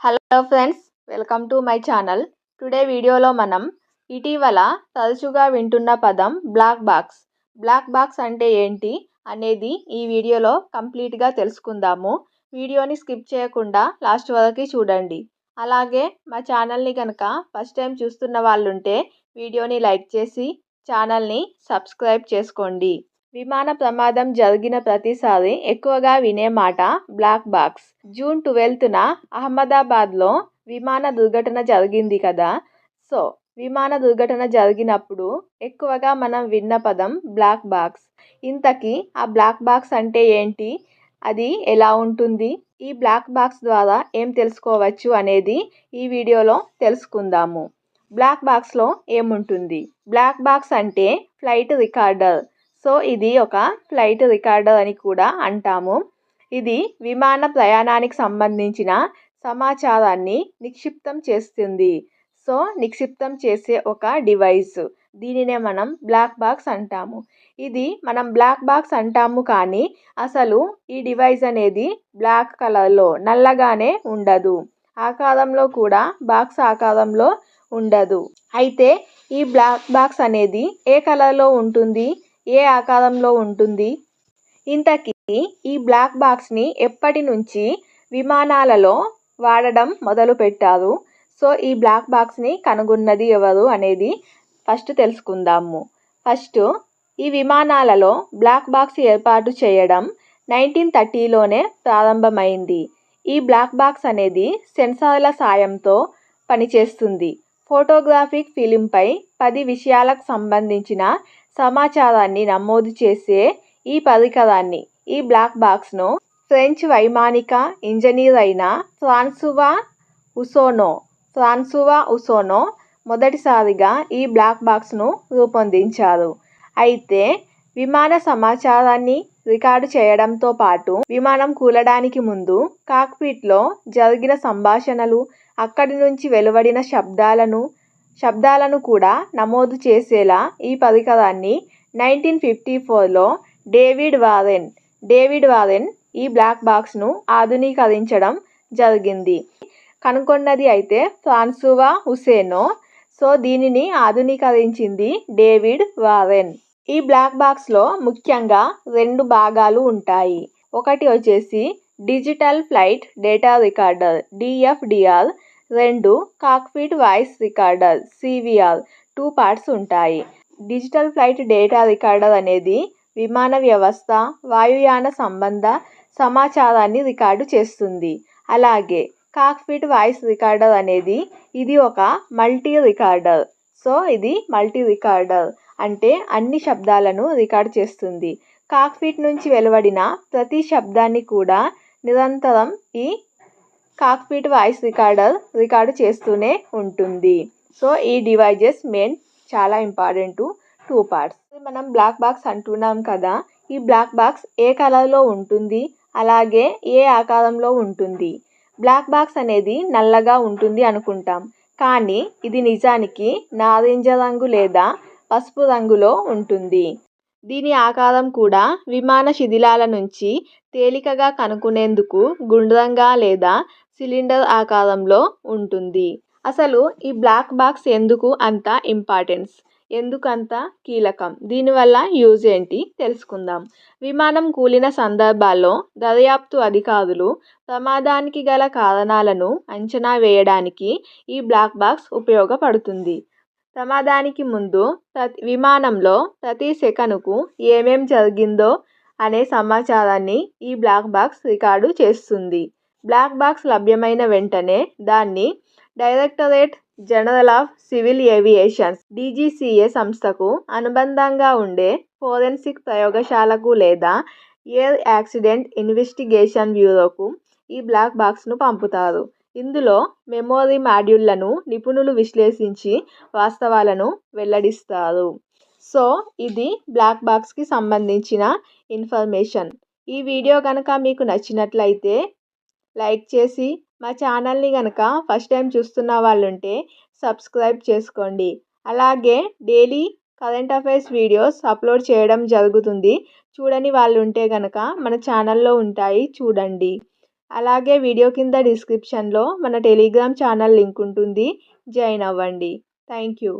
Hello friends welcome to my channel today వీడియోలో మనం ఇటీవల తరచుగా వింటున్న పదం బ్లాక్ బాక్స్ బ్లాక్ బాక్స్ అంటే ఏంటి అనేది ఈ వీడియోలో కంప్లీట్గా తెలుసుకుందాము. వీడియోని స్కిప్ చేయకుండా లాస్ట్ వరకు చూడండి. అలాగే మా ఛానల్ని కనుక ఫస్ట్ టైం చూస్తున్న వాళ్ళుంటే వీడియోని లైక్ చేసి ఛానల్ని సబ్స్క్రైబ్ చేసుకోండి. విమాన ప్రమాదం జరిగిన ప్రతిసారి ఎక్కువగా వినే మాట బ్లాక్ బాక్స్ జూన్ ట్వెల్త్న అహ్మదాబాద్లో విమాన దుర్ఘటన జరిగింది కదా? సో విమాన దుర్ఘటన జరిగినప్పుడు ఎక్కువగా మనం విన్న పదం బ్లాక్ బాక్స్ ఇంతకీ ఆ బ్లాక్ బాక్స్ అంటే ఏంటి? అది ఎలా ఉంటుంది? ఈ బ్లాక్ బాక్స్ ద్వారా ఏం తెలుసుకోవచ్చు అనేది ఈ వీడియోలో తెలుసుకుందాము. బ్లాక్ బాక్స్లో ఏముంటుంది? బ్లాక్ బాక్స్ అంటే ఫ్లైట్ రికార్డర్ సో ఇది ఒక ఫ్లైట్ రికార్డర్ అని కూడా అంటాము. ఇది విమాన ప్రయాణానికి సంబంధించిన సమాచారాన్ని నిక్షిప్తం చేస్తుంది. సో నిక్షిప్తం చేసే ఒక డివైస్. దీనినే మనం బ్లాక్ బాక్స్ అంటాము. ఇది మనం బ్లాక్ బాక్స్ అంటాము కానీ అసలు ఈ డివైస్ అనేది బ్లాక్ కలర్లో నల్లగానే ఉండదు. ఆకారంలో కూడా బాక్స్ ఆకారంలో ఉండదు. అయితే ఈ బ్లాక్ బాక్స్ అనేది ఏ కలర్లో ఉంటుంది? ఏ ఆకారంలో ఉంటుంది? ఇంతకీ ఈ బ్లాక్ బాక్స్ని ఎప్పటి నుంచి విమానాలలో వాడడం మొదలుపెట్టారు? సో ఈ బ్లాక్ బాక్స్ని కనుగొన్నది ఎవరు అనేది ఫస్ట్ తెలుసుకుందాము. ఫస్ట్ ఈ విమానాలలో బ్లాక్ బాక్స్ ఏర్పాటు చేయడం నైన్టీన్ థర్టీలోనే ప్రారంభమైంది. ఈ బ్లాక్ బాక్స్ అనేది సెన్సార్ల సాయంతో పనిచేస్తుంది. ఫోటోగ్రాఫిక్ ఫిలింపై పది విషయాలకు సంబంధించిన సమాచారాన్ని నమోదు చేసే ఈ పరికరాన్ని ఈ బ్లాక్ బాక్స్ను ఫ్రెంచ్ వైమానిక ఇంజనీర్ అయిన ఫ్రాన్సువా ఉసోనో ఫ్రాన్సువా ఉసోనో మొదటిసారిగా ఈ బ్లాక్ బాక్స్ను రూపొందించారు. అయితే విమాన సమాచారాన్ని రికార్డు చేయడంతో పాటు విమానం కూలడానికి ముందు కాక్పిట్లో జరిగిన సంభాషణలు అక్కడి నుంచి వెలువడిన శబ్దాలను శబ్దాలను కూడా నమోదు చేసేలా ఈ పరికరాన్ని నైన్టీన్ ఫిఫ్టీ ఫోర్లో డేవిడ్ వారెన్ డేవిడ్ వారెన్ ఈ బ్లాక్ బాక్స్ను ఆధునీకరించడం జరిగింది. కనుగొన్నది అయితే ఫ్రాన్సువా హుసేనో సో దీనిని ఆధునీకరించింది డేవిడ్ వారెన్. ఈ బ్లాక్ బాక్స్లో ముఖ్యంగా రెండు భాగాలు ఉంటాయి. ఒకటి వచ్చేసి digital flight data recorder DFDR రెండు cockpit voice recorder CVR two parts ఉంటాయి. డిజిటల్ ఫ్లైట్ డేటా రికార్డర్ అనేది విమాన వ్యవస్థ వాయుయాన సంబంధ సమాచారాన్ని రికార్డు చేస్తుంది. అలాగే కాక్పిట్ వాయిస్ రికార్డర్ అనేది ఇది ఒక మల్టీ రికార్డర్ సో ఇది మల్టీ రికార్డర్ అంటే అన్ని శబ్దాలను రికార్డ్ చేస్తుంది. కాక్పిట్ నుంచి వెలువడిన ప్రతి శబ్దాన్ని కూడా నిరంతరం ఈ కాక్పిట్ వాయిస్ రికార్డర్ రికార్డు చేస్తూనే ఉంటుంది. సో ఈ డివైజెస్ మెయిన్ చాలా ఇంపార్టెంట్ టూ పార్ట్స్ మనం బ్లాక్ బాక్స్ అంటున్నాం కదా ఈ బ్లాక్ బాక్స్ ఏ కలర్లో ఉంటుంది? అలాగే ఏ ఆకారంలో ఉంటుంది? బ్లాక్ బాక్స్ అనేది నల్లగా ఉంటుంది అనుకుంటాం. కానీ ఇది నిజానికి నారింజ రంగు లేదా పసుపు రంగులో ఉంటుంది. దీని ఆకారం కూడా విమాన శిథిలాల నుంచి తేలికగా కనుక్కునేందుకు గుండ్రంగా లేదా సిలిండర్ ఆకారంలో ఉంటుంది. అసలు ఈ బ్లాక్ బాక్స్ ఎందుకు అంత ఇంపార్టెన్స్? ఎందుకంత కీలకం? దీనివల్ల యూజ్ ఏంటి? తెలుసుకుందాం. విమానం కూలిన సందర్భాల్లో దర్యాప్తు అధికారులు ప్రమాదానికి గల కారణాలను అంచనా వేయడానికి ఈ బ్లాక్ బాక్స్ ఉపయోగపడుతుంది. ప్రమాదానికి ముందు ప్రతి విమానంలో ప్రతి సెకనుకు ఏమేం జరిగిందో అనే సమాచారాన్ని ఈ బ్లాక్ బాక్స్ రికార్డు చేస్తుంది. బ్లాక్ బాక్స్ లభ్యమైన వెంటనే దాన్ని directorate general of civil aviations DGCA సంస్థకు అనుబంధంగా ఉండే ఫోరెన్సిక్ ప్రయోగశాలకు లేదా ఎయిర్ యాక్సిడెంట్ ఇన్వెస్టిగేషన్ బ్యూరోకు ఈ బ్లాక్ బాక్స్ను పంపుతారు. ఇందులో మెమోరీ మాడ్యూళ్ళను నిపుణులు విశ్లేషించి వాస్తవాలను వెల్లడిస్తారు. సో ఇది బ్లాక్ బాక్స్కి సంబంధించిన ఇన్ఫర్మేషన్ ఈ వీడియో కనుక మీకు నచ్చినట్లయితే లైక్ చేసి మా ఛానల్ని కనుక ఫస్ట్ టైం చూస్తున్న వాళ్ళు ఉంటే సబ్స్క్రైబ్ చేసుకోండి. అలాగే daily current affairs videos upload చేయడం జరుగుతుంది. చూడని వాళ్ళు ఉంటే కనుక మన ఛానల్లో ఉంటాయి చూడండి. అలాగే వీడియో కింద డిస్క్రిప్షన్లో మన టెలిగ్రామ్ ఛానల్ లింక్ ఉంటుంది. జాయిన్ అవ్వండి. Thank you.